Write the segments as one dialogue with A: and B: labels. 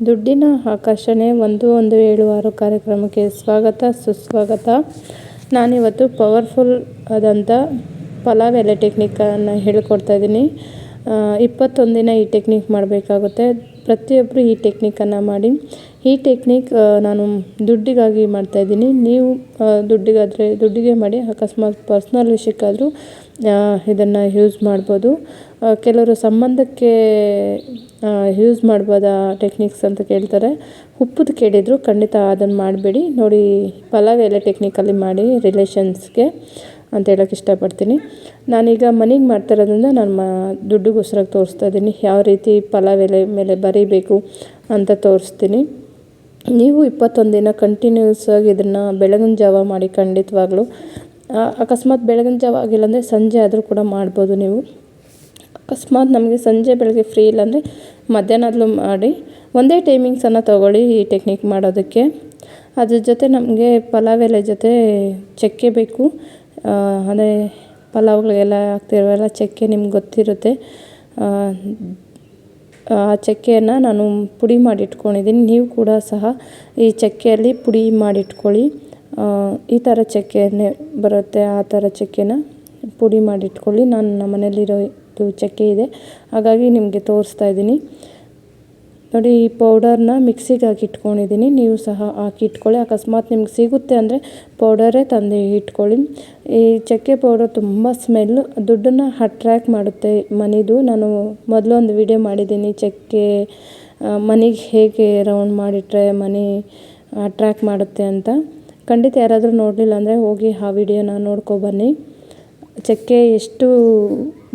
A: ದುಡ್ಡಿನ ಆಕರ್ಷಣೆ ಒಂದು ಒಂದು ಏಳು ಆರು ಕಾರ್ಯಕ್ರಮಕ್ಕೆ ಸ್ವಾಗತ, ಸುಸ್ವಾಗತ. ನಾನಿವತ್ತು ಪವರ್ಫುಲ್ ಆದಂಥ ಪಲಾವ್ ಎಲೆ ಟೆಕ್ನಿಕನ್ನು ಹೇಳ್ಕೊಡ್ತಾ ಇದ್ದೀನಿ. ಇಪ್ಪತ್ತೊಂದು ದಿನ ಈ ಟೆಕ್ನಿಕ್ ಮಾಡಬೇಕಾಗುತ್ತೆ. ಪ್ರತಿಯೊಬ್ಬರು ಈ ಟೆಕ್ನಿಕನ್ನು ಮಾಡಿ. ಈ ಟೆಕ್ನಿಕ್ ನಾನು ದುಡ್ಡಿಗಾಗಿ ಮಾಡ್ತಾಯಿದ್ದೀನಿ ನೀವು ದುಡ್ಡಿಗಾದರೆ, ದುಡ್ಡಿಗೆ ಮಾಡಿ, ಅಕಸ್ಮಾತ್ ಪರ್ಸ್ನಲ್ ವಿಷಯಕ್ಕಾದರೂ ಇದನ್ನು ಯೂಸ್ ಮಾಡ್ಬೋದು. ಕೆಲವರು ಸಂಬಂಧಕ್ಕೆ ಯೂಸ್ ಮಾಡ್ಬೋದಾ ಟೆಕ್ನಿಕ್ಸ್ ಅಂತ ಕೇಳ್ತಾರೆ. ಉಪ್ಪುದು ಕೇಳಿದರು ಖಂಡಿತ ಅದನ್ನು ಮಾಡಬೇಡಿ. ನೋಡಿ, ಪಲಾವ್ ಎಲೆ ಟೆಕ್ನಿಕಲ್ಲಿ ಮಾಡಿ ರಿಲೇಷನ್ಸ್ಗೆ ಅಂತ ಹೇಳೋಕ್ಕೆ ಇಷ್ಟಪಡ್ತೀನಿ. ನಾನೀಗ ಮನೆಗೆ ಮಾಡ್ತಿರೋದ್ರಿಂದ ನಾನು ಮ, ದುಡ್ಡಿಗೋಸ್ಕರ ತೋರಿಸ್ತಾ ಇದ್ದೀನಿ. ಯಾವ ರೀತಿ ಪಲಾವ್ ಎಲೆ ಮೇಲೆ ಬರೀಬೇಕು ಅಂತ ತೋರಿಸ್ತೀನಿ. ನೀವು ಇಪ್ಪತ್ತೊಂದು ದಿನ ಕಂಟಿನ್ಯೂಸ್ ಆಗಿ ಇದನ್ನು ಬೆಳಗಿನ ಜಾವ ಮಾಡಿ ಖಂಡಿತವಾಗ್ಲೂ ಅಕಸ್ಮಾತ್ ಬೆಳಗಿನ ಜಾವ ಆಗಿಲ್ಲ ಅಂದರೆ ಸಂಜೆ ಆದರೂ ಕೂಡ ಮಾಡ್ಬೋದು ನೀವು. ಅಕಸ್ಮಾತ್ ನಮಗೆ ಸಂಜೆ ಬೆಳಗ್ಗೆ ಫ್ರೀ ಇಲ್ಲಾಂದರೆ ಮಧ್ಯಾಹ್ನದಲ್ಲೂ ಮಾಡಿ. ಒಂದೇ ಟೈಮಿಂಗ್ಸನ್ನು ತೊಗೊಳ್ಳಿ ಈ ಟೆಕ್ನಿಕ್ ಮಾಡೋದಕ್ಕೆ. ಅದ್ರ ಜೊತೆ ನಮಗೆ ಪಲಾವ್ ಎಲೆ ಜೊತೆ ಚಕ್ಕೆ ಬೇಕು. ಅಂದರೆ ಪಲಾವ್ಗಳಿಗೆಲ್ಲ ಹಾಕ್ತಿರೋಲ್ಲ ಚಕ್ಕೆ ನಿಮ್ಗೆ ಗೊತ್ತಿರುತ್ತೆ. ಆ ಚಕ್ಕೆಯನ್ನು ನಾನು ಪುಡಿ ಮಾಡಿ ಇಟ್ಕೊಂಡಿದ್ದೀನಿ. ನೀವು ಕೂಡ ಸಹ ಈ ಚಕ್ಕೆಯಲ್ಲಿ ಪುಡಿ ಮಾಡಿಟ್ಕೊಳ್ಳಿ ಈ ಥರ ಚಕ್ಕೆನೆ ಬರುತ್ತೆ, ಆ ಥರ ಚಕ್ಕೆನ ಪುಡಿ ಮಾಡಿಟ್ಕೊಳ್ಳಿ. ನಾನು ನಮ್ಮ ಮನೇಲಿರೋ ಇದು ಚಕ್ಕೆ ಇದೆ. ಹಾಗಾಗಿ ನಿಮಗೆ ತೋರಿಸ್ತಾ ಇದ್ದೀನಿ. ನೋಡಿ, ಈ ಪೌಡರ್ನ ಮಿಕ್ಸಿಗೆ ಹಾಕಿ ಇಟ್ಕೊಂಡಿದ್ದೀನಿ. ನೀವು ಸಹ ಹಾಕಿ ಇಟ್ಕೊಳ್ಳಿ. ಅಕಸ್ಮಾತ್ ನಿಮ್ಗೆ ಸಿಗುತ್ತೆ ಅಂದರೆ ಪೌಡರೇ ತಂದು ಇಟ್ಕೊಳ್ಳಿ. ಈ ಚಕ್ಕೆ ಪೌಡರ್ ತುಂಬ ಸ್ಮೆಲ್ ದುಡ್ಡನ್ನು ಅಟ್ರ್ಯಾಕ್ಟ್ ಮಾಡುತ್ತೆ ಮನಿದು. ನಾನು ಮೊದಲು ಒಂದು ವಿಡಿಯೋ ಮಾಡಿದ್ದೀನಿ ಚಕ್ಕೆ ಮನೆಗೆ ಹೇಗೆ ರೌಂಡ್ ಮಾಡಿಟ್ರೆ ಮನೆ ಅಟ್ರ್ಯಾಕ್ಟ್ ಮಾಡುತ್ತೆ ಅಂತ. ಖಂಡಿತ ಯಾರಾದರೂ ನೋಡಲಿಲ್ಲ ಅಂದರೆ ಹೋಗಿ ಆ ವಿಡಿಯೋನ ನೋಡ್ಕೊಬನ್ನಿ ಚಕ್ಕೆ ಎಷ್ಟು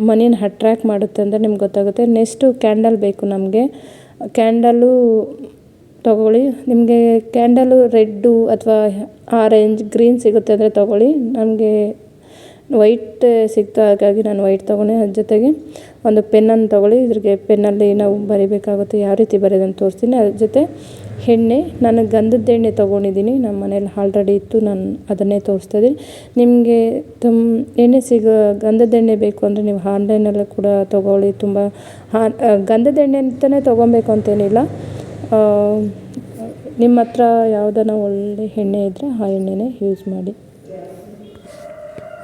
A: ಮನೇನ ಅಟ್ರ್ಯಾಕ್ಟ್ ಮಾಡುತ್ತೆ ಅಂದರೆ ನಿಮ್ಗೆ ಗೊತ್ತಾಗುತ್ತೆ. ನೆಕ್ಸ್ಟು ಕ್ಯಾಂಡಲ್ ಬೇಕು ನಮಗೆ. ಕ್ಯಾಂಡಲು ತೊಗೊಳ್ಳಿ. ನಿಮಗೆ ಕ್ಯಾಂಡಲು ರೆಡ್ಡು ಅಥವಾ ಆರೆಂಜ್ ಗ್ರೀನ್ ಸಿಗುತ್ತೆ ಅಂದರೆ ತೊಗೊಳ್ಳಿ. ನಮಗೆ ವೈಟ್ ಸಿಗ್ತಾ ಹಾಗಾಗಿ ನಾನು ವೈಟ್ ತೊಗೊಂಡೆ. ಅದ್ರ ಜೊತೆಗೆ ಒಂದು ಪೆನ್ನನ್ನು ತೊಗೊಳ್ಳಿ. ಇದ್ರಿಗೆ ಪೆನ್ನಲ್ಲಿ ನಾವು ಬರಿಬೇಕಾಗುತ್ತೆ. ಯಾವ ರೀತಿ ಬರೆಯೋದಂತ ತೋರಿಸ್ತೀನಿ. ಅದ್ರ ಜೊತೆ ಎಣ್ಣೆ, ನಾನು ಗಂಧದ ಎಣ್ಣೆ ತೊಗೊಂಡಿದ್ದೀನಿ. ನಮ್ಮ ಮನೇಲಿ ಆಲ್ರೆಡಿ ಇತ್ತು, ನಾನು ಅದನ್ನೇ ತೋರಿಸ್ತಾ ಇದ್ದೀನಿ. ನಿಮಗೆ ತುಂಬ ಎಣ್ಣೆ ಸಿಗೋ, ಗಂಧದ ಎಣ್ಣೆ ಬೇಕು ಅಂದರೆ ನೀವು ಆನ್ಲೈನಲ್ಲೇ ಕೂಡ ತೊಗೊಳ್ಳಿ. ತುಂಬ ಗಂಧದ ಎಣ್ಣೆ ಅಂತಲೇ ತೊಗೊಬೇಕು ಅಂತೇನಿಲ್ಲ. ನಿಮ್ಮ ಹತ್ರ ಯಾವುದನ್ನು ಒಳ್ಳೆ ಎಣ್ಣೆ ಇದ್ದರೆ ಆ ಎಣ್ಣೆನೇ ಯೂಸ್ ಮಾಡಿ.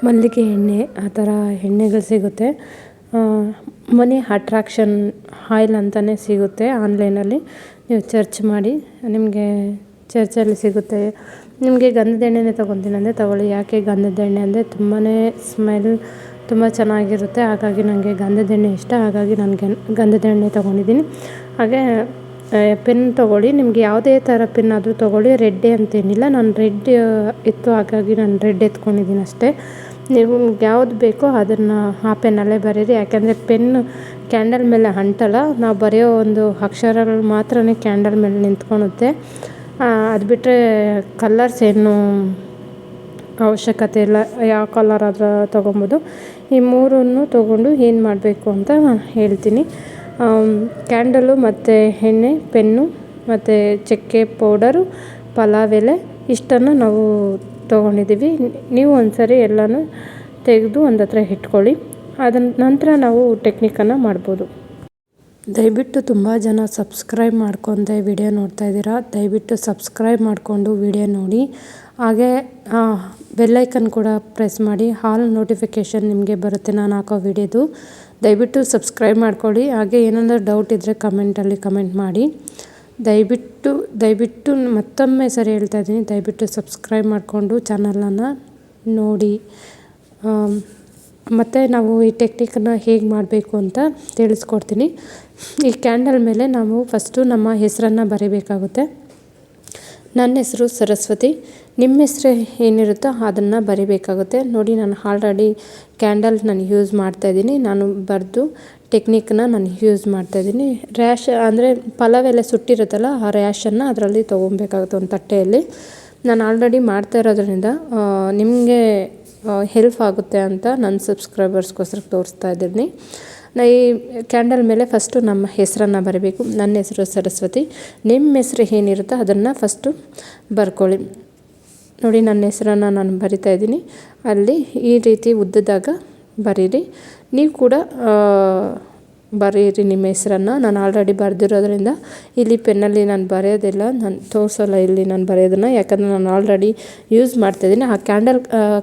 A: ಮಲ್ಲಿಗೆ ಎಣ್ಣೆ, ಆ ಥರ ಎಣ್ಣೆಗಳು ಸಿಗುತ್ತೆ. ಮನಿ ಅಟ್ರಾಕ್ಷನ್ ಆಯಿಲ್ ಅಂತಲೇ ಸಿಗುತ್ತೆ ಆನ್ಲೈನಲ್ಲಿ ನೀವು ಚರ್ಚ್ ಮಾಡಿ, ನಿಮಗೆ ಚರ್ಚಲ್ಲಿ ಸಿಗುತ್ತೆ. ನಿಮಗೆ ಗಂಧದ ಎಣ್ಣೆನೇ ತೊಗೊತೀನಿ ಅಂದರೆ ತೊಗೊಳ್ಳಿ. ಯಾಕೆ ಗಂಧದ ಎಣ್ಣೆ ಅಂದರೆ ತುಂಬಾ ಸ್ಮೆಲ್ ತುಂಬ ಚೆನ್ನಾಗಿರುತ್ತೆ. ಹಾಗಾಗಿ ನನಗೆ ಗಂಧದ ಎಣ್ಣೆ ಇಷ್ಟ. ಹಾಗಾಗಿ ನನಗೆ ಗಂಧದ ಎಣ್ಣೆ ತೊಗೊಂಡಿದ್ದೀನಿ. ಹಾಗೆ ಪೆನ್ ತೊಗೊಳ್ಳಿ. ನಿಮ್ಗೆ ಯಾವುದೇ ಥರ ಪೆನ್ ಆದರೂ ತೊಗೊಳ್ಳಿ. ರೆಡ್ಡೆ ಅಂತೇನಿಲ್ಲ. ನಾನು ರೆಡ್ ಇತ್ತು. ಹಾಗಾಗಿ ನಾನು ರೆಡ್ ಎತ್ಕೊಂಡಿದ್ದೀನಿ ಅಷ್ಟೇ. ನೀವು ಯಾವ್ದು ಬೇಕೋ ಅದನ್ನು ಆ ಪೆನ್ನಲ್ಲೇ ಬರೀರಿ. ಯಾಕೆಂದರೆ ಪೆನ್ನು ಕ್ಯಾಂಡಲ್ ಮೇಲೆ ಅಂಟಲ್ಲ, ನಾವು ಬರೆಯೋ ಒಂದು ಅಕ್ಷರಗಳು ಮಾತ್ರ ಕ್ಯಾಂಡಲ್ ಮೇಲೆ ನಿಂತ್ಕೊಳುತ್ತೆ ಅದು ಬಿಟ್ಟರೆ ಕಲ್ಲರ್ಸ್ ಏನು ಅವಶ್ಯಕತೆ ಇಲ್ಲ. ಯಾವ ಕಲರ್ ಆದರೂ ತೊಗೊಬೋದು. ಈ ಮೂರನ್ನು ತೊಗೊಂಡು ಏನು ಮಾಡಬೇಕು ಅಂತ ಹೇಳ್ತೀನಿ. ಕ್ಯಾಂಡಲು ಮತ್ತು ಎಣ್ಣೆ ಪೆನ್ನು ಮತ್ತು ಚಕ್ಕೆ ಪೌಡರು ಪಲಾವ್ ಎಲೆ, ಇಷ್ಟನ್ನು ನಾವು ತೊಗೊಂಡಿದ್ದೀವಿ. ನೀವು ಒಂದ್ಸರಿ ಎಲ್ಲನೂ ತೆಗೆದು ಒಂದು ಹತ್ರ ಇಟ್ಕೊಳ್ಳಿ. ಅದನ್ನ ನಂತರ ನಾವು ಟೆಕ್ನಿಕನ್ನು ಮಾಡ್ಬೋದು. ದಯವಿಟ್ಟು ತುಂಬ ಜನ ಸಬ್ಸ್ಕ್ರೈಬ್ ಮಾಡ್ಕೊಂಡೆ ವಿಡಿಯೋ ನೋಡ್ತಾ ಇದ್ದೀರಾ? ದಯವಿಟ್ಟು ಸಬ್ಸ್ಕ್ರೈಬ್ ಮಾಡಿಕೊಂಡು ವಿಡಿಯೋ ನೋಡಿ. ಹಾಗೆ ಬೆಲ್ಲೈಕನ್ ಕೂಡ ಪ್ರೆಸ್ ಮಾಡಿ. ಹಾಲ್ ನೋಟಿಫಿಕೇಷನ್ ನಿಮಗೆ ಬರುತ್ತೆ ನಾನು ಹಾಕೋ ವಿಡಿಯೋದು ದಯವಿಟ್ಟು ಸಬ್ಸ್ಕ್ರೈಬ್ ಮಾಡ್ಕೊಳ್ಳಿ. ಹಾಗೆ ಏನಾದರೂ ಡೌಟ್ ಇದ್ದರೆ ಕಮೆಂಟಲ್ಲಿ ಕಮೆಂಟ್ ಮಾಡಿ. ದಯವಿಟ್ಟು ದಯವಿಟ್ಟು ಮತ್ತೊಮ್ಮೆ ಸರಿ ಹೇಳ್ತಾ ಇದ್ದೀನಿ. ದಯವಿಟ್ಟು ಸಬ್ಸ್ಕ್ರೈಬ್ ಮಾಡಿಕೊಂಡು ಚಾನಲನ್ನು ನೋಡಿ. ಮತ್ತು ನಾವು ಈ ಟೆಕ್ನಿಕನ್ನು ಹೇಗೆ ಮಾಡಬೇಕು ಅಂತ ತಿಳಿಸ್ಕೊಡ್ತೀನಿ. ಈ ಕ್ಯಾಂಡಲ್ ಮೇಲೆ ನಾವು ಫಸ್ಟು ನಮ್ಮ ಹೆಸರನ್ನು ಬರೀಬೇಕಾಗುತ್ತೆ. ನನ್ನ ಹೆಸರು ಸರಸ್ವತಿ. ನಿಮ್ಮ ಹೆಸರು ಏನಿರುತ್ತೋ ಅದನ್ನು ಬರಿಬೇಕಾಗುತ್ತೆ. ನೋಡಿ, ನಾನು ಆಲ್ರೆಡಿ ಕ್ಯಾಂಡಲ್ ನಾನು ಯೂಸ್ ಮಾಡ್ತಾಯಿದ್ದೀನಿ ನಾನು ಬರೆದು ಟೆಕ್ನಿಕ್ನ ನಾನು ಯೂಸ್ ಮಾಡ್ತಾಯಿದ್ದೀನಿ ರ್ಯಾಶ್ ಅಂದರೆ ಪಲಾವ್ ಎಲ್ಲ ಸುಟ್ಟಿರುತ್ತಲ್ಲ, ಆ ರ್ಯಾಶನ್ನು ಅದರಲ್ಲಿ ತೊಗೊಬೇಕಾಗುತ್ತೆ ಒಂದು ತಟ್ಟೆಯಲ್ಲಿ. ನಾನು ಆಲ್ರೆಡಿ ಮಾಡ್ತಾ ಇರೋದ್ರಿಂದ ನಿಮಗೆ ಹೆಲ್ಪ್ ಆಗುತ್ತೆ ಅಂತ ನನ್ನ ಸಬ್ಸ್ಕ್ರೈಬರ್ಸ್ಗೋಸ್ಕರ ತೋರಿಸ್ತಾ ಇದ್ದೀನಿ. ನಾ ಈ ಕ್ಯಾಂಡಲ್ ಮೇಲೆ ಫಸ್ಟು ನಮ್ಮ ಹೆಸರನ್ನು ಬರೀಬೇಕು. ನನ್ನ ಹೆಸರು ಸರಸ್ವತಿ. ನಿಮ್ಮ ಹೆಸರು ಏನಿರುತ್ತೋ ಅದನ್ನು ಫಸ್ಟು ಬರ್ಕೊಳ್ಳಿ. ನೋಡಿ, ನನ್ನ ಹೆಸರನ್ನು ನಾನು ಬರಿತಾ ಇದ್ದೀನಿ. ಅಲ್ಲಿ ಈ ರೀತಿ ಉದ್ದದಾಗ ಬರೀರಿ. ನೀವು ಕೂಡ ಬರೀರಿ ನಿಮ್ಮ ಹೆಸರನ್ನು. ನಾನು ಆಲ್ರೆಡಿ ಬರೆದಿರೋದ್ರಿಂದ ಇಲ್ಲಿ ಪೆನ್ನಲ್ಲಿ ನಾನು ಬರೆಯೋದಿಲ್ಲ. ನಾನು ತೋರಿಸೋಲ್ಲ ಇಲ್ಲಿ ನಾನು ಬರೆಯೋದನ್ನು. ಯಾಕಂದರೆ ನಾನು ಆಲ್ರೆಡಿ ಯೂಸ್ ಮಾಡ್ತಾಯಿದ್ದೀನಿ ಆ ಕ್ಯಾಂಡಲ್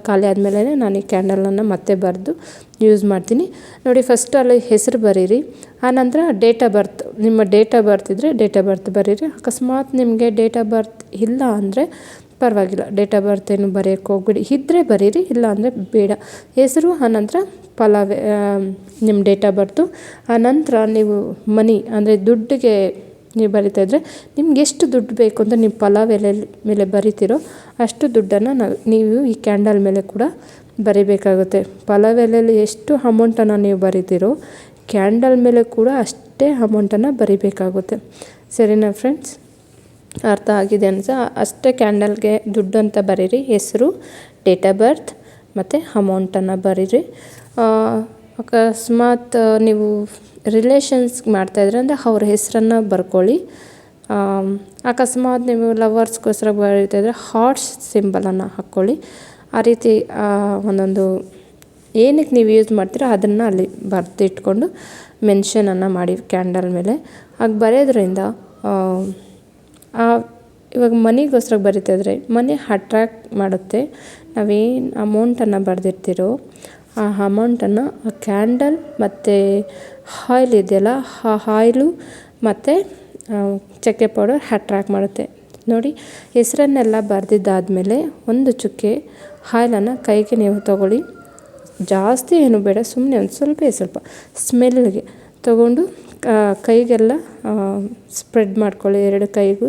A: ಖಾಲಿ ಆದಮೇಲೆ ನಾನು ಈ ಕ್ಯಾಂಡಲನ್ನು ಮತ್ತೆ ಬರೆದು ಯೂಸ್ ಮಾಡ್ತೀನಿ. ನೋಡಿ ಫಸ್ಟ್ ಅಲ್ಲಿ ಹೆಸರು ಬರೀರಿ. ಆನಂತರ ಡೇಟ್ ಆಫ್ ಬರ್ತ್ ನಿಮ್ಮ ಡೇಟ್ ಆಫ್ ಬರ್ತ್ ಇದ್ದರೆ ಡೇಟ್ ಆಫ್ ಬರ್ತ್ ಬರೀರಿ. ಅಕಸ್ಮಾತ್ ನಿಮಗೆ ಡೇಟ್ ಆಫ್ ಬರ್ತ್ ಇಲ್ಲ ಅಂದರೆ ಪರವಾಗಿಲ್ಲ. ಡೇಟ್ ಆಫ್ ಬರ್ತ್ ಏನು ಬರೆಯೋಕ್ಕೆ ಹೋಗ್ಬಿಡಿ. ಇದ್ದರೆ ಬರೀರಿ ಇಲ್ಲ ಅಂದರೆ ಬೇಡ. ಹೆಸರು ಆನಂತರ ಪಲಾವೆ ನಿಮ್ಮ ಡೇಟ್ ಆಫ್ ಬರ್ತು ಆನಂತರ ನೀವು ಮನಿ ಅಂದರೆ ದುಡ್ಡಿಗೆ ನೀವು ಬರಿತಾ ಇದ್ದರೆ ನಿಮ್ಗೆ ಎಷ್ಟು ದುಡ್ಡು ಬೇಕು ಅಂತ ನೀವು ಪಲಾವ್ ಎಲೆ ಮೇಲೆ ಬರಿತೀರೋ ಅಷ್ಟು ದುಡ್ಡನ್ನು ನಾವು ನೀವು ಈ ಕ್ಯಾಂಡಲ್ ಮೇಲೆ ಕೂಡ ಬರಿಬೇಕಾಗುತ್ತೆ. ಪಲಾವ್ ಎಲೆಯಲ್ಲಿ ಎಷ್ಟು ಅಮೌಂಟನ್ನು ನೀವು ಬರಿತೀರೋ ಕ್ಯಾಂಡಲ್ ಮೇಲೆ ಕೂಡ ಅಷ್ಟೇ ಅಮೌಂಟನ್ನು ಬರಿಬೇಕಾಗುತ್ತೆ. ಸರಿನಾ ಫ್ರೆಂಡ್ಸ್ ಅರ್ಥ ಆಗಿದೆ ಅನ್ಸ ಅಷ್ಟೇ ಕ್ಯಾಂಡಲ್ಗೆ ದುಡ್ಡು ಅಂತ ಬರೀರಿ, ಹೆಸರು, ಡೇಟ್ ಆಫ್ ಬರ್ತ್ ಮತ್ತು ಅಮೌಂಟನ್ನು ಬರೀರಿ. ಅಕಸ್ಮಾತ್ ನೀವು ರಿಲೇಷನ್ಸ್ಗೆ ಮಾಡ್ತಾಯಿದ್ರೆ ಅಂದರೆ ಅವ್ರ ಹೆಸರನ್ನು ಬರ್ಕೊಳ್ಳಿ. ಅಕಸ್ಮಾತ್ ನೀವು ಲವರ್ಸ್ಗೋಸ್ಕರ ಬರೀತಾಯಿದ್ರೆ ಹಾರ್ಟ್ಸ್ ಸಿಂಬಲನ್ನು ಹಾಕ್ಕೊಳ್ಳಿ. ಆ ರೀತಿ ಒಂದೊಂದು ಏನಕ್ಕೆ ನೀವು ಯೂಸ್ ಮಾಡ್ತೀರೋ ಅದನ್ನು ಅಲ್ಲಿ ಬರೆದಿಟ್ಕೊಂಡು ಮೆನ್ಷನನ್ನು ಮಾಡಿ ಕ್ಯಾಂಡಲ್ ಮೇಲೆ. ಹಾಗೆ ಬರೆಯೋದ್ರಿಂದ ಇವಾಗ ಮನಿಗೋಸ್ಕರ ಬರಿತಾಯಿದ್ರೆ ಮನಿ ಅಟ್ರ್ಯಾಕ್ಟ್ ಮಾಡುತ್ತೆ. ನಾವೇನು ಅಮೌಂಟನ್ನು ಬರೆದಿರ್ತೀರೋ, ಆ ಅಮೌಂಟನ್ನು ಆ ಕ್ಯಾಂಡಲ್ ಮತ್ತು ಆಯಿಲ್ ಇದೆಯಲ್ಲ, ಆ ಆಯಿಲು ಮತ್ತು ಚಕ್ಕೆ ಪೌಡರ್ ಅಟ್ರ್ಯಾಕ್ಟ್ ಮಾಡುತ್ತೆ. ನೋಡಿ, ಹೆಸರನ್ನೆಲ್ಲ ಬರೆದಿದ್ದಾದಮೇಲೆ ಒಂದು ಚುಕ್ಕೆ ಆಯಿಲನ್ನು ಕೈಗೆ ನೀವು ತಗೊಳ್ಳಿ. ಜಾಸ್ತಿ ಏನು ಬೇಡ ಸುಮ್ಮನೆ ಒಂದು ಸ್ವಲ್ಪ ಸ್ವಲ್ಪ ಸ್ಮೆಲ್ಗೆ ತಗೊಂಡು ಕೈಗೆಲ್ಲ ಸ್ಪ್ರೆಡ್ ಮಾಡ್ಕೊಳ್ಳಿ, ಎರಡು ಕೈಗೂ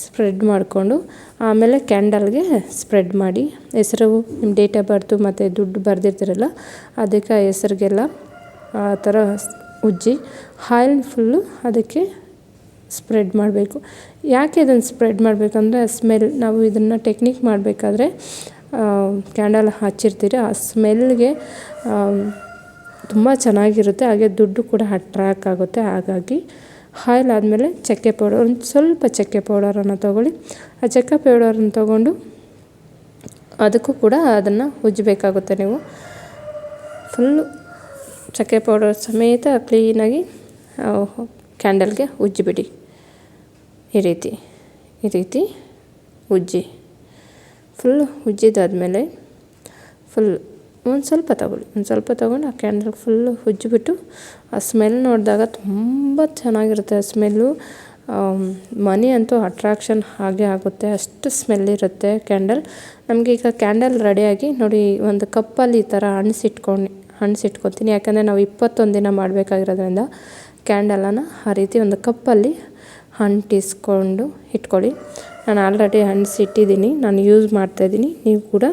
A: ಸ್ಪ್ರೆಡ್ ಮಾಡಿಕೊಂಡು, ಆಮೇಲೆ ಕ್ಯಾಂಡಲ್ಗೆ ಸ್ಪ್ರೆಡ್ ಮಾಡಿ, ಹೆಸರು ನಿಮ್ಮ ಡೇಟ್ ಆಫ್ ಬರ್ತು ಮತ್ತು ದುಡ್ಡು ಬರೆದಿರ್ತೀರಲ್ಲ, ಅದಕ್ಕೆ ಆ ಹೆಸ್ರಿಗೆಲ್ಲ ಆ ಥರ ಉಜ್ಜಿ ಆಯಿಲ್ ಫುಲ್ಲು ಅದಕ್ಕೆ ಸ್ಪ್ರೆಡ್ ಮಾಡಬೇಕು. ಯಾಕೆ ಇದನ್ನು ಸ್ಪ್ರೆಡ್ ಮಾಡಬೇಕಂದ್ರೆ ಸ್ಮೆಲ್ ನಾವು ಇದನ್ನು ಟೆಕ್ನಿಕ್ ಮಾಡಬೇಕಾದ್ರೆ ಕ್ಯಾಂಡಲ್ ಹಚ್ಚಿರ್ತೀರಿ ಆ ಸ್ಮೆಲ್ಗೆ ತುಂಬ ಚೆನ್ನಾಗಿರುತ್ತೆ. ಹಾಗೆ ದುಡ್ಡು ಕೂಡ ಅಟ್ರ್ಯಾಕ್ ಆಗುತ್ತೆ. ಹಾಗಾಗಿ ಆಯಿಲ್ ಆದಮೇಲೆ ಚಕ್ಕೆ ಪೌಡರ್ ಒಂದು ಸ್ವಲ್ಪ ಚಕ್ಕೆ ಪೌಡರನ್ನು ತೊಗೊಳ್ಳಿ. ಆ ಚಕ್ಕೆ ಪೌಡರನ್ನು ತೊಗೊಂಡು ಅದಕ್ಕೂ ಕೂಡ ಅದನ್ನು ಉಜ್ಜಬೇಕಾಗುತ್ತೆ ನೀವು. ಫುಲ್ಲು ಚಕ್ಕೆ ಪೌಡರ್ ಸಮೇತ ಕ್ಲೀನಾಗಿ ಕ್ಯಾಂಡಲ್ಗೆ ಉಜ್ಜಿಬಿಡಿ. ಈ ರೀತಿ ಈ ರೀತಿ ಉಜ್ಜಿ. ಫುಲ್ ಉಜ್ಜಿದಾದ್ಮೇಲೆ ಫುಲ್ ಒಂದು ಸ್ವಲ್ಪ ತಗೊಳ್ಳಿ. ಒಂದು ಸ್ವಲ್ಪ ತೊಗೊಂಡು ಆ ಕ್ಯಾಂಡಲ್ ಫುಲ್ಲು ಉಜ್ಜಿಬಿಟ್ಟು ಆ ಸ್ಮೆಲ್ ನೋಡಿದಾಗ ತುಂಬ ಚೆನ್ನಾಗಿರುತ್ತೆ ಆ ಸ್ಮೆಲ್ಲು ಮನಿ ಅಂತೂ ಅಟ್ರಾಕ್ಷನ್ ಹಾಗೆ ಆಗುತ್ತೆ. ಅಷ್ಟು ಸ್ಮೆಲ್ ಇರುತ್ತೆ ಕ್ಯಾಂಡಲ್ ನಮಗೆ ಈಗ ಕ್ಯಾಂಡಲ್ ರೆಡಿಯಾಗಿ ನೋಡಿ ಒಂದು ಕಪ್ಪಲ್ಲಿ ಈ ಥರ ಹಣ್ಸಿಟ್ಕೊಂಡು ಹಣ್ಸಿಟ್ಕೊತೀನಿ ಯಾಕಂದರೆ ನಾವು ಇಪ್ಪತ್ತೊಂದು ದಿನ ಮಾಡಬೇಕಾಗಿರೋದ್ರಿಂದ ಕ್ಯಾಂಡಲನ್ನು ಆ ರೀತಿ ಒಂದು ಕಪ್ಪಲ್ಲಿ ಅಂಟಿಸ್ಕೊಂಡು ಇಟ್ಕೊಳ್ಳಿ. ನಾನು ಆಲ್ರೆಡಿ ಹಣ್ಸಿಟ್ಟಿದ್ದೀನಿ ನಾನು ಯೂಸ್ ಮಾಡ್ತಾಯಿದ್ದೀನಿ ನೀವು ಕೂಡ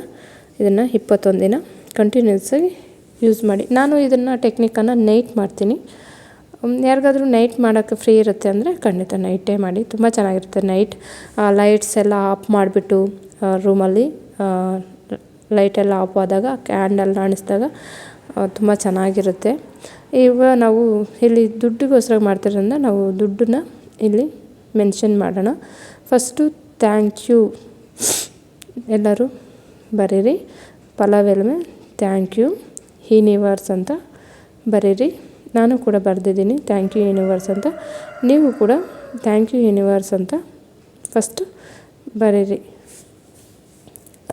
A: ಇದನ್ನು ಇಪ್ಪತ್ತೊಂದು ದಿನ ಕಂಟಿನ್ಯೂಸಾಗಿ ಯೂಸ್ ಮಾಡಿ. ನಾನು ಇದನ್ನು ಟೆಕ್ನಿಕನ್ನು ನೈಟ್ ಮಾಡ್ತೀನಿ. ಯಾರಿಗಾದರೂ ನೈಟ್ ಮಾಡೋಕ್ಕೆ ಫ್ರೀ ಇರುತ್ತೆ ಅಂದರೆ ಖಂಡಿತ ನೈಟೇ ಮಾಡಿ. ತುಂಬ ಚೆನ್ನಾಗಿರುತ್ತೆ ನೈಟ್ ಲೈಟ್ಸ್ ಎಲ್ಲ ಆಫ್ ಮಾಡಿಬಿಟ್ಟು ರೂಮಲ್ಲಿ ಲೈಟೆಲ್ಲ ಆಫ್ ಆದಾಗ ಕ್ಯಾಂಡಲ್ ಅಣಿಸಿದಾಗ ತುಂಬ ಚೆನ್ನಾಗಿರುತ್ತೆ. ಈಗ ನಾವು ಇಲ್ಲಿ ದುಡ್ಡಿಗೋಸ್ಕರ ಮಾಡ್ತಿರೋದ್ರಿಂದ ನಾವು ದುಡ್ಡನ್ನ ಇಲ್ಲಿ ಮೆನ್ಷನ್ ಮಾಡೋಣ. ಫಸ್ಟು ಥ್ಯಾಂಕ್ ಯು ಎಲ್ಲರೂ ಬರೀರಿ. ಪಲಾವ್ ಎಲೆ ಥ್ಯಾಂಕ್ ಯು ಯೂನಿವರ್ಸ್ ಅಂತ ಬರೀರಿ. ನಾನು ಕೂಡ ಬರೆದಿದ್ದೀನಿ ಥ್ಯಾಂಕ್ ಯು ಯೂನಿವರ್ಸ್ ಅಂತ. ನೀವು ಕೂಡ ಥ್ಯಾಂಕ್ ಯು ಯೂನಿವರ್ಸ್ ಅಂತ ಫಸ್ಟು ಬರೀರಿ.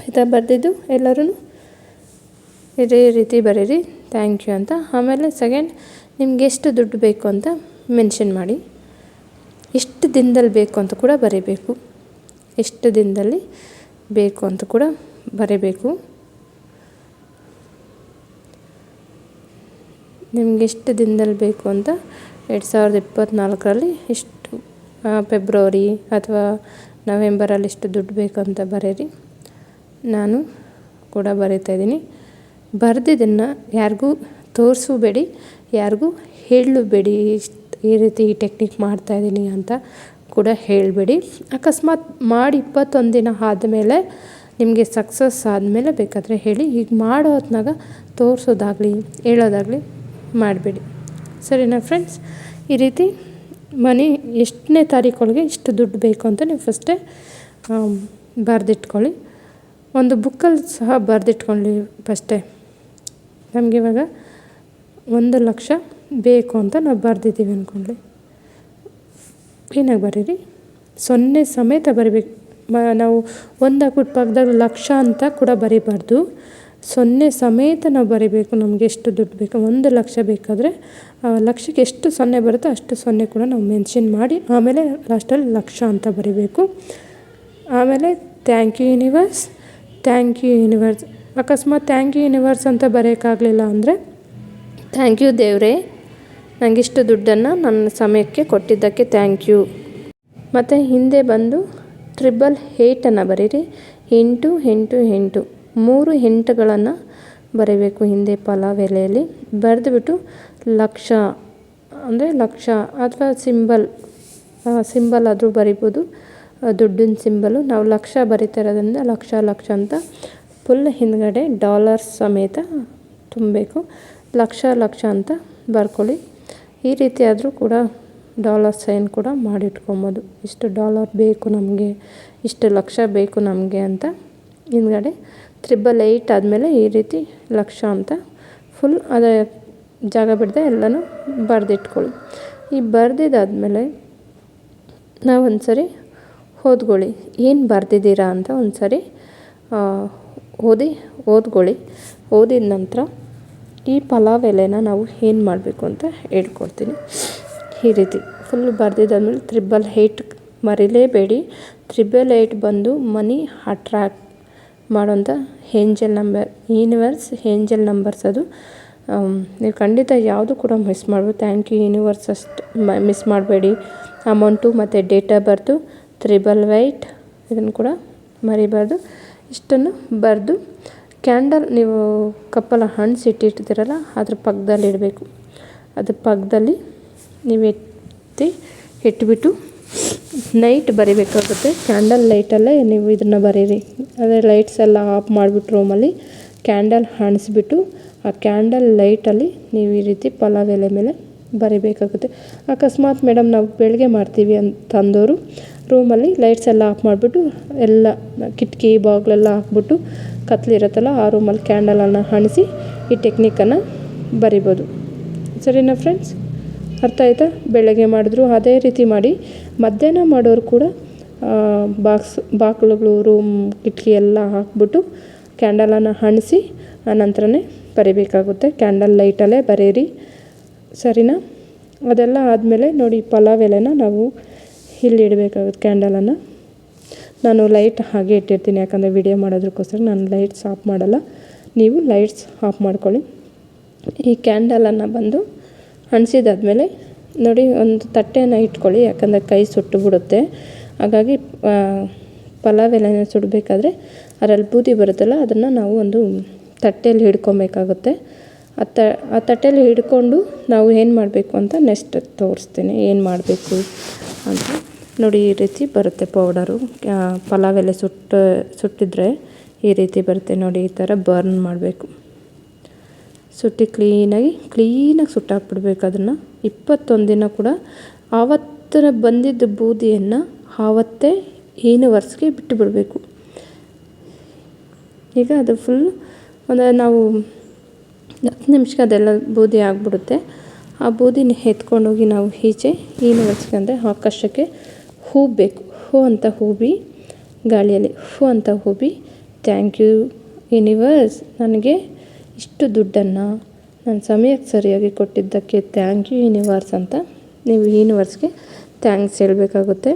A: ಆಯಿತಾ ಬರೆದಿದ್ದು ಎಲ್ಲರೂ ಇದೇ ರೀತಿ ಬರೀರಿ, ಥ್ಯಾಂಕ್ ಯು ಅಂತ. ಆಮೇಲೆ ಸೆಕೆಂಡ್ ನಿಮ್ಗೆ ಎಷ್ಟು ದುಡ್ಡು ಬೇಕು ಅಂತ ಮೆನ್ಷನ್ ಮಾಡಿ. ಎಷ್ಟು ದಿನದಲ್ಲಿ ಬೇಕು ಅಂತ ಕೂಡ ಬರೀಬೇಕು. ಎಷ್ಟು ದಿನದಲ್ಲಿ ಬೇಕು ಅಂತ ಕೂಡ ಬರೀಬೇಕು. ನಿಮ್ಗೆ ಎಷ್ಟು ದಿನದಲ್ಲಿ ಬೇಕು ಅಂತ ಎರಡು ಸಾವಿರದ ಇಪ್ಪತ್ತ್ನಾಲ್ಕರಲ್ಲಿ ಇಷ್ಟು ಫೆಬ್ರವರಿ ಅಥವಾ ನವೆಂಬರಲ್ಲಿ ಇಷ್ಟು ದುಡ್ಡು ಬೇಕು ಅಂತ ಬರೀರಿ ನಾನು ಕೂಡ ಬರೀತಾಯಿದ್ದೀನಿ ಬರೆದಿದ್ದನ್ನು ಯಾರಿಗೂ ತೋರಿಸಬೇಡಿ, ಯಾರಿಗೂ ಹೇಳಬೇಡಿ ಈ ರೀತಿ ಈ ಟೆಕ್ನಿಕ್ ಮಾಡ್ತಾಯಿದ್ದೀನಿ ಅಂತ ಕೂಡ ಹೇಳಬೇಡಿ. ಅಕಸ್ಮಾತ್ ಮಾಡಿ ಇಪ್ಪತ್ತೊಂದು ದಿನ ಆದಮೇಲೆ ನಿಮಗೆ ಸಕ್ಸಸ್ ಆದಮೇಲೆ ಬೇಕಾದರೆ ಹೇಳಿ ಈಗ ಮಾಡೋ ಹೊತ್ನಾಗ ತೋರಿಸೋದಾಗಲಿ, ಹೇಳೋದಾಗಲಿ ಮಾಡಬೇಡಿ. ಸರಿನಾ ಫ್ರೆಂಡ್ಸ್ ಈ ರೀತಿ ಮನಿ ಎಷ್ಟನೇ ತಾರೀಕೊಳಗೆ ಇಷ್ಟು ದುಡ್ಡು ಬೇಕು ಅಂತ ನೀವು ಫಸ್ಟೇ ಬರೆದಿಟ್ಕೊಳ್ಳಿ. ಒಂದು ಬುಕ್ಕಲ್ಲಿ ಸಹ ಬರೆದಿಟ್ಕೊಳ್ಳಿ ಫಸ್ಟೇ ನಮಗಿವಾಗ ಒಂದು ಲಕ್ಷ ಬೇಕು ಅಂತ ನಾವು ಬರೆದಿದ್ದೀವಿ ಅಂದ್ಕೊಳ್ಳಿ ಕ್ಲೀನಾಗಿ ಬರೀರಿ. ಸೊನ್ನೆ ಸಮೇತ ಬರಿಬೇಕು. ನಾವು ಒಂದು ಹಾಕ್ಬಿಟ್ಟು ಪಕ್ಕದಾಗ ಲಕ್ಷ ಅಂತ ಕೂಡ ಬರಿಬಾರ್ದು. ಸೊನ್ನೆ ಸಮೇತ ನಾವು ಬರೀಬೇಕು, ನಮಗೆ ಎಷ್ಟು ದುಡ್ಡು ಬೇಕು, ಒಂದು ಲಕ್ಷ ಬೇಕಾದರೆ ಲಕ್ಷಕ್ಕೆ ಎಷ್ಟು ಸೊನ್ನೆ ಬರುತ್ತೋ ಅಷ್ಟು ಸೊನ್ನೆ ಕೂಡ ನಾವು ಮೆನ್ಷನ್ ಮಾಡಿ, ಆಮೇಲೆ ಲಾಸ್ಟಲ್ಲಿ ಲಕ್ಷ ಅಂತ ಬರಿಬೇಕು. ಆಮೇಲೆ thank you universe, thank you universe. ಅಕಸ್ಮಾತ್ ಥ್ಯಾಂಕ್ ಯು ಯೂನಿವರ್ಸ್ ಅಂತ ಬರೆಯೋಕ್ಕಾಗಲಿಲ್ಲ ಅಂದರೆ, ಥ್ಯಾಂಕ್ ಯು ದೇವರೇ ನನಗಿಷ್ಟು ದುಡ್ಡನ್ನು ನನ್ನ ಸಮಯಕ್ಕೆ ಕೊಟ್ಟಿದ್ದಕ್ಕೆ ಥ್ಯಾಂಕ್ ಯು. ಮತ್ತು ಹಿಂದೆ ಬಂದು ಟ್ರಿಬಲ್ ಏಯ್ಟನ್ನು ಬರೀರಿ, ಎಂಟು ಎಂಟು ಎಂಟು. ಮೂರು ಎಂಟುಗಳನ್ನು ಬರೀಬೇಕು ಹಿಂದೆ ಪಲಾವ್ ಎಲೆಯಲ್ಲಿ ಬರೆದುಬಿಟ್ಟು ಲಕ್ಷ, ಅಂದರೆ ಲಕ್ಷ ಅಥವಾ ಸಿಂಬಲ್ ಸಿಂಬಲ್ ಆದರೂ ಬರಿಬೋದು. ದುಡ್ಡಿನ ಸಿಂಬಲು. ನಾವು ಲಕ್ಷ ಬರಿತಾ ಇರೋದ್ರಿಂದ ಲಕ್ಷ ಲಕ್ಷ ಅಂತ ಫುಲ್ ಹಿಂದ್ಗಡೆ ಡಾಲರ್ ಸಮೇತ ತುಂಬಬೇಕು. ಲಕ್ಷ ಲಕ್ಷ ಅಂತ ಬರ್ಕೊಳ್ಳಿ. ಈ ರೀತಿ ಆದರೂ ಕೂಡ ಡಾಲರ್ ಸೈನ್ ಕೂಡ ಮಾಡಿಟ್ಕೊಬೋದು. ಇಷ್ಟು ಡಾಲರ್ ಬೇಕು ನಮಗೆ, ಇಷ್ಟು ಲಕ್ಷ ಬೇಕು ನಮಗೆ ಅಂತ ಹಿಂದ್ಗಡೆ ತ್ರಿಬಲ್ ಏಯ್ಟ್ ಆದಮೇಲೆ ಈ ರೀತಿ ಲಕ್ಷ ಅಂತ ಫುಲ್ ಅದೇ ಜಾಗ ಬಿಡದೆ ಎಲ್ಲನೂ ಬರೆದಿಟ್ಕೊಳ್ಳಿ. ಈ ಬರೆದಿದ್ದಾದ್ಮೇಲೆ ನಾವು ಒಂದು ಸರಿ ಓದ್ಕೊಳ್ಳಿ. ಏನು ಬರೆದಿದ್ದೀರಾ ಅಂತ ಒಂದು ಸರಿ ಓದಿ, ಓದ್ಕೊಳ್ಳಿ. ಓದಿದ ನಂತರ ಈ ಪಲಾವ್ ಎಲೆನ ನಾವು ಏನು ಮಾಡಬೇಕು ಅಂತ ಹೇಳ್ಕೊಡ್ತೀನಿ. ಈ ರೀತಿ ಫುಲ್ ಬರೆದಿದ್ದಾದ್ಮೇಲೆ ತ್ರಿಬಲ್ ಏಯ್ಟ್ ಮರಿಲೇಬೇಡಿ. ತ್ರಿಬಲ್ ಏಯ್ಟ್ ಬಂದು ಮನಿ ಅಟ್ರ್ಯಾಕ್ಟ್ ಮಾಡೋಂಥ angel number universe angel numbers ಅದು. ನೀವು ಖಂಡಿತ ಯಾವುದು ಕೂಡ ಮಿಸ್ ಮಾಡ್ಬೋದು ಥ್ಯಾಂಕ್ ಯು ಯೂನಿವರ್ಸ್ ಅಷ್ಟು ಮಿಸ್ ಮಾಡಬೇಡಿ. ಅಮೌಂಟು ಮತ್ತು date of birth triple eight ಇದನ್ನು ಕೂಡ ಮರಿಬಾರ್ದು. ಇಷ್ಟನ್ನು ಬರೆದು ಕ್ಯಾಂಡಲ್ ನೀವು ಕಪ್ಪಲ್ಲ ಹಣ್ಸು ಇಟ್ಟಿರ್ತೀರಲ್ಲ ಅದ್ರ ಪಕ್ಕದಲ್ಲಿ ಇಡಬೇಕು. ಅದ್ರ ಪಕ್ಕದಲ್ಲಿ ನೀವು ಎತ್ತಿ ಇಟ್ಬಿಟ್ಟು ನೈಟ್ ಬರಿಬೇಕಾಗುತ್ತೆ. ಕ್ಯಾಂಡಲ್ ಲೈಟಲ್ಲೇ ನೀವು ಇದನ್ನು ಬರೀರಿ. ಅಂದರೆ ಲೈಟ್ಸ್ ಎಲ್ಲ ಆಫ್ ಮಾಡಿಬಿಟ್ಟು ರೂಮಲ್ಲಿ ಕ್ಯಾಂಡಲ್ ಹಣಿಸ್ಬಿಟ್ಟು ಆ ಕ್ಯಾಂಡಲ್ ಲೈಟಲ್ಲಿ ನೀವು ಈ ರೀತಿ ಪಲಾವ್ ಎಲೆ ಮೇಲೆ ಬರಿಬೇಕಾಗುತ್ತೆ. ಅಕಸ್ಮಾತ್ ಮೇಡಮ್ ನಾವು ಬೆಳಗ್ಗೆ ಮಾಡ್ತೀವಿ ಅಂತ ಅಂದವರು ರೂಮಲ್ಲಿ ಲೈಟ್ಸ್ ಎಲ್ಲ ಆಫ್ ಮಾಡಿಬಿಟ್ಟು ಎಲ್ಲ ಕಿಟಕಿ ಬಾಗ್ಲೆಲ್ಲ ಹಾಕ್ಬಿಟ್ಟು ಕತ್ಲಿರುತ್ತಲ್ಲ ಆ ರೂಮಲ್ಲಿ ಕ್ಯಾಂಡಲನ್ನು ಹಣಿಸಿ ಈ ಟೆಕ್ನಿಕನ್ನು ಬರಿಬೋದು. ಸರಿನಾ ಫ್ರೆಂಡ್ಸ್ ಅರ್ಥ ಆಯಿತಾ? ಬೆಳಗ್ಗೆ ಮಾಡಿದ್ರು, ಅದೇ ರೀತಿ ಮಾಡಿ. ಮಧ್ಯಾಹ್ನ ಮಾಡೋರು ಕೂಡ ಬಾಕ್ಸ್ ಬಾಗಿಲುಗಳು ರೂಮ್ ಕಿಟಕಿ ಎಲ್ಲ ಹಾಕ್ಬಿಟ್ಟು ಕ್ಯಾಂಡಲನ್ನು ಹಣಿಸಿ ಆನಂತರನೇ ಬರೀಬೇಕಾಗುತ್ತೆ. ಕ್ಯಾಂಡಲ್ ಲೈಟಲ್ಲೇ ಬರೀರಿ ಸರಿನಾ? ಅದೆಲ್ಲ ಆದಮೇಲೆ ನೋಡಿ, ಪಲಾವ್ ಎಲೆನ ನಾವು ಇಲ್ಲಿ ಇಡಬೇಕಾಗುತ್ತೆ ಕ್ಯಾಂಡಲನ್ನು. ನಾನು ಲೈಟ್ ಹಾಗೆ ಇಟ್ಟಿರ್ತೀನಿ, ಯಾಕಂದರೆ ವಿಡಿಯೋ ಮಾಡೋದಕ್ಕೋಸ್ಕರ ನಾನು ಲೈಟ್ಸ್ ಆಫ್ ಮಾಡಲ್ಲ. ನೀವು ಲೈಟ್ಸ್ ಆಫ್ ಮಾಡ್ಕೊಳ್ಳಿ. ಈ ಕ್ಯಾಂಡಲನ್ನು ಬಂದು ಅಂಟಿಸಿದಾದ್ಮೇಲೆ ನೋಡಿ ಒಂದು ತಟ್ಟೆನ ಇಟ್ಕೊಳ್ಳಿ, ಯಾಕಂದರೆ ಕೈ ಸುಟ್ಟು ಬಿಡುತ್ತೆ. ಹಾಗಾಗಿ ಪಲಾವ್ ಎಲೆನ ಸುಡಬೇಕಾದ್ರೆ ಅದರಲ್ಲಿ ಬೂದಿ ಬರುತ್ತಲ್ಲ, ಅದನ್ನು ನಾವು ಒಂದು ತಟ್ಟೆಯಲ್ಲಿ ಹಿಡ್ಕೊಬೇಕಾಗುತ್ತೆ. ಆ ತ, ಆ ತಟ್ಟೆಯಲ್ಲಿ ಹಿಡ್ಕೊಂಡು ನಾವು ಏನು ಮಾಡಬೇಕು ಅಂತ ನೆಕ್ಸ್ಟ್ ತೋರಿಸ್ತೇನೆ, ಏನು ಮಾಡಬೇಕು ಅಂತ. ನೋಡಿ, ಈ ರೀತಿ ಬರುತ್ತೆ ಪೌಡರು. ಪಲಾವ್ ಎಲೆ ಸುಟ್ಟ, ಸುಟ್ಟಿದ್ರೆ ಈ ರೀತಿ ಬರುತ್ತೆ ನೋಡಿ, ಈ ಥರ ಬರ್ನ್ ಮಾಡಬೇಕು. ಸುಟ್ಟು ಕ್ಲೀನಾಗಿ ಕ್ಲೀನಾಗಿ ಸುಟ್ಟಾಕ್ಬಿಡ್ಬೇಕು ಅದನ್ನು. ಇಪ್ಪತ್ತೊಂದು ದಿನ ಕೂಡ ಆವತ್ತಿನ ಬಂದಿದ್ದ ಬೂದಿಯನ್ನು ಆವತ್ತೇ ಯೂನಿವರ್ಸ್ಗೆ ಬಿಟ್ಟು ಬಿಡಬೇಕು ಈಗ ಅದು ಫುಲ್ ಒಂದು ನಾವು ಹತ್ತು ನಿಮಿಷಕ್ಕೆ ಅದೆಲ್ಲ ಬೂದಿ ಆಗಿಬಿಡುತ್ತೆ. ಆ ಬೂದಿನ ಎತ್ಕೊಂಡೋಗಿ ನಾವು ಈಚೆ ಏನು ವರ್ಷಕ್ಕೆ ಅಂದರೆ ಆಕಾಶಕ್ಕೆ ಹೂ ಬೇಕು ಹೂ ಅಂತ ಹೂಬಿ, ಗಾಳಿಯಲ್ಲಿ ಹೂ ಅಂತ ಹೂಬಿ ಥ್ಯಾಂಕ್ ಯು ಯೂನಿವರ್ಸ್ ನನಗೆ ಇಷ್ಟು ದುಡ್ಡನ್ನು ನಾನು ಸಮಯಕ್ಕೆ ಸರಿಯಾಗಿ ಕೊಟ್ಟಿದ್ದಕ್ಕೆ ಥ್ಯಾಂಕ್ ಯು ಯೂನಿವರ್ಸ್ ಅಂತ ನೀವು ಯೂನಿವರ್ಸ್ಗೆ ಥ್ಯಾಂಕ್ಸ್ ಹೇಳಬೇಕಾಗುತ್ತೆ.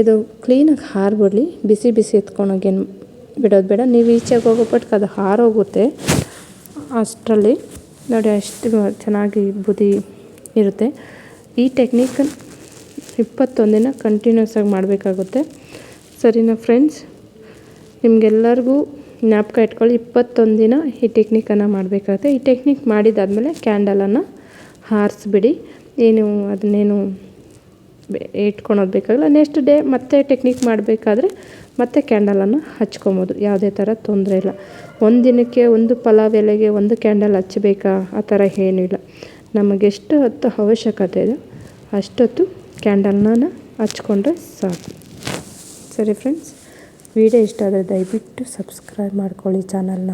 A: ಇದು ಕ್ಲೀನಾಗಿ ಹಾರ್ಬಿಡಲಿ, ಬಿಸಿ ಬಿಸಿ ಎತ್ಕೊಳೋಗೇನು ಬಿಡೋದು ಬೇಡ. ನೀವು ಈಚೆಗೆ ಹೋಗೋ ಪಟ್ಕ ಅದು ಹಾರೋಗುತ್ತೆ. ಅಷ್ಟರಲ್ಲಿ ನೋಡಿ ಅಷ್ಟು ಚೆನ್ನಾಗಿ ಬುದಿ ಇರುತ್ತೆ. ಈ ಟೆಕ್ನಿಕ್ ಇಪ್ಪತ್ತೊಂದಿನ ದಿನ ಕಂಟಿನ್ಯೂಸ್ ಆಗಿ ಮಾಡಬೇಕಾಗುತ್ತೆ. ಸರಿನಾ ಫ್ರೆಂಡ್ಸ್ ನಿಮಗೆಲ್ಲರಿಗೂ ಜ್ಞಾಪಕ ಇಟ್ಕೊಳ್ಳಿ ಇಪ್ಪತ್ತೊಂದು ದಿನ ಈ ಟೆಕ್ನಿಕನ್ನು ಮಾಡಬೇಕಾಗುತ್ತೆ. ಈ ಟೆಕ್ನಿಕ್ ಮಾಡಿದಾದಮೇಲೆ ಕ್ಯಾಂಡಲನ್ನು ಹಾರಿಸ್ಬಿಡಿ. ಏನು ಅದನ್ನೇನು ಇಟ್ಕೊಳೋದು ಬೇಕಾಗಿಲ್ಲ ನೆಕ್ಸ್ಟ್ ಡೇ ಮತ್ತೆ ಟೆಕ್ನಿಕ್ ಮಾಡಬೇಕಾದ್ರೆ ಮತ್ತೆ ಕ್ಯಾಂಡಲನ್ನು ಹಚ್ಕೊಬೋದು. ಯಾವುದೇ ಥರ ತೊಂದರೆ ಇಲ್ಲ. ಒಂದು ದಿನಕ್ಕೆ ಒಂದು ಪಲಾವ್ ಎಲೆಗೆ ಒಂದು ಕ್ಯಾಂಡಲ್ ಹಚ್ಚಬೇಕಾ? ಆ ಥರ ಏನೂ ಇಲ್ಲ. ನಮಗೆಷ್ಟು ಹೊತ್ತು ಅವಶ್ಯಕತೆ ಇದೆ, ಅಷ್ಟೊತ್ತು ಕ್ಯಾಂಡಲ್ನ ಹಚ್ಕೊಂಡ್ರೆ ಸಾಕು. ಸರಿ ಫ್ರೆಂಡ್ಸ್ ವಿಡಿಯೋ ಇಷ್ಟ ಆದರೆ ದಯವಿಟ್ಟು ಸಬ್ಸ್ಕ್ರೈಬ್ ಮಾಡ್ಕೊಳ್ಳಿ ಚಾನಲ್ನ.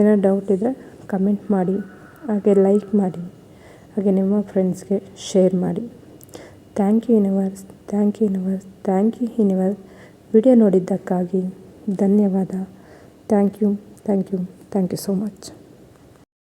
A: ಏನೋ ಡೌಟ್ ಇದ್ದರೆ ಕಮೆಂಟ್ ಮಾಡಿ, ಹಾಗೆ ಲೈಕ್ ಮಾಡಿ, ಹಾಗೆ ನಿಮ್ಮ ಫ್ರೆಂಡ್ಸ್ಗೆ ಶೇರ್ ಮಾಡಿ. Thank you universe thank you universe thank you universe video ನೋಡಿದ್ದಕ್ಕಾಗಿ ಧನ್ಯವಾದ. Thank you thank you thank you so much